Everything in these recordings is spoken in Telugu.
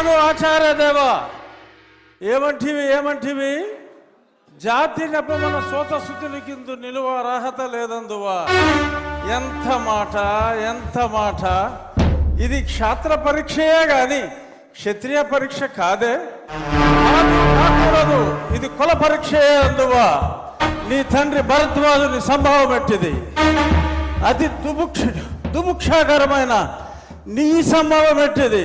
కాదు ఆచార్య దేవా. ఏమంటివి ఏమంటివి? జాతి నెపమన సోత శుద్ధుని కింద నిలువ అర్హత లేదందువా. ఎంత మాట ఎంత మాట. ఇది క్షాత్ర పరీక్షయే గాని క్షత్రియ పరీక్ష కాదే. కాకూడదు ఇది కుల పరీక్షయే అందువా. నీ తండ్రి భరద్వాజుని సంభావం ఎట్టిది? అతి దుముక్ష దుముక్షాకరమైన నీ సంభవం ఎట్టిది?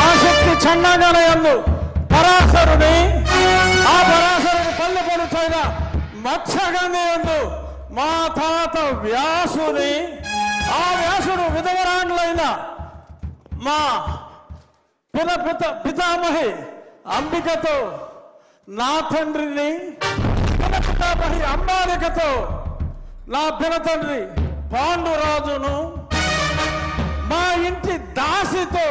పరాశరుని ఆ పరాశరుడు పల్లె పడుచైన మత్స్యగంధి ఎందు మా తాత వ్యాసుని ఆ వ్యాసుడు విధవరాండ్లైన మా పిత పిత పితామహి అంబికతో నా తండ్రిని పిన పితామహి అంబాలికతో నా పిన తండ్రి పాండురాజును మా ఇంటి దాసితో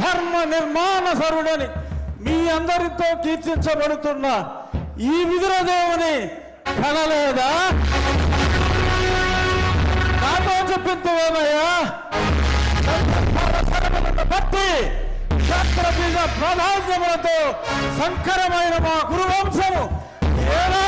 ధర్మ నిర్మాణ సరుడని మీ అందరితో కీర్తించబడుతున్న ఈ విదురదేవుని కనలేదా? నాతో చెప్పిందేమయ్యా భక్తి క్షత్రబీజ ప్రాధాన్యములతో సంకరమైన మా గురువంశము ఏనాడో